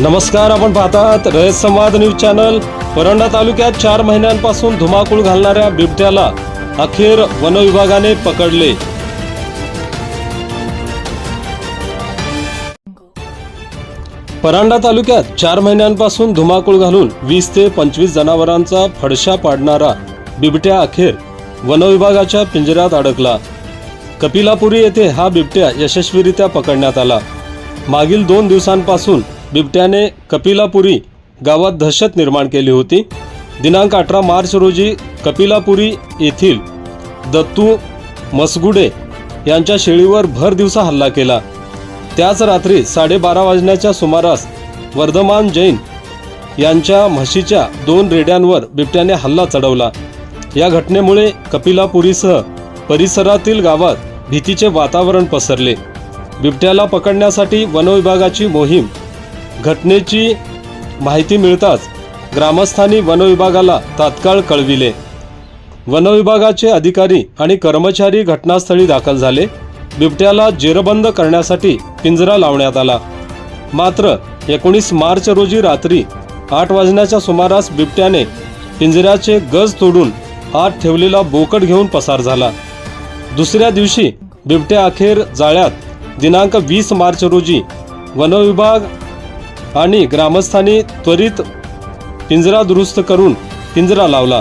नमस्कार आपण पाहतात रयत संवाद न्यूज चॅनल. परंडा तालुक्यात चार महिन्यांपासून धुमाकूळ घालणाऱ्या बिबट्याला अखेर वनविभागाने पकडले. परांडा तालुक्यात चार महिन्यांपासून धुमाकूळ घालून वीस ते पंचवीस जनावरांचा फडशा पाडणारा बिबट्या अखेर वनविभागाच्या पिंजऱ्यात अडकला. कपिलापुरी येथे हा बिबट्या यशस्वीरित्या पकडण्यात आला. मागील दोन दिवसांपासून बिबट्याने कपिलापुरी गावात दहशत निर्माण केली होती. दिनांक अठरा मार्च रोजी कपिलापुरी येथील दत्तू मसगुडे यांच्या शेळीवर भर दिवसा हल्ला केला. त्याच रात्री साडेबारा वाजण्याच्या सुमारास वर्धमान जैन यांच्या म्हशीच्या दोन रेड्यांवर बिबट्याने हल्ला चढवला. या घटनेमुळे कपिलापुरीसह परिसरातील गावात भीतीचे वातावरण पसरले. बिबट्याला पकडण्यासाठी वनविभागाची मोहीम घटनेची माहिती मिळताच ग्रामस्थांनी वनविभागाला तात्काळ कळविले. वनविभागाचे अधिकारी आणि कर्मचारी घटनास्थळी दाखल झाले. बिबट्याला जेरबंद करण्यासाठी पिंजरा लावण्यात आला. मात्र एकोणीस मार्च रोजी रात्री आठ वाजण्याच्या सुमारास बिबट्याने पिंजऱ्याचे गज तोडून आत ठेवलेला बोकड घेऊन पसार झाला. दुसऱ्या दिवशी बिबट्या अखेर जाळ्यात दिनांक वीस मार्च रोजी वनविभाग आणि ग्रामस्थांनी त्वरित पिंजरा दुरुस्त करून पिंजरा लावला.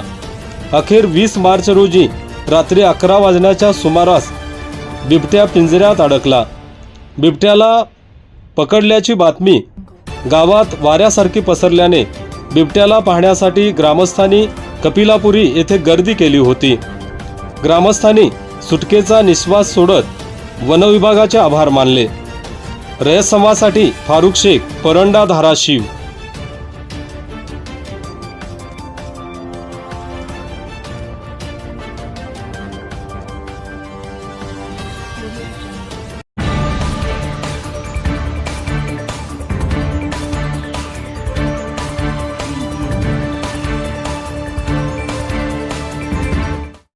अखेर वीस मार्च रोजी रात्री अकरा वाजण्याच्या सुमारास बिबट्या पिंजऱ्यात अडकला. बिबट्याला पकडल्याची बातमी गावात वाऱ्यासारखी पसरल्याने बिबट्याला पाहण्यासाठी ग्रामस्थांनी कपिलापुरी येथे गर्दी केली होती. ग्रामस्थांनी सुटकेचा निश्वास सोडत वनविभागाचे आभार मानले. रयत संवादसाठी फारुख शेख परंडा धाराशिव.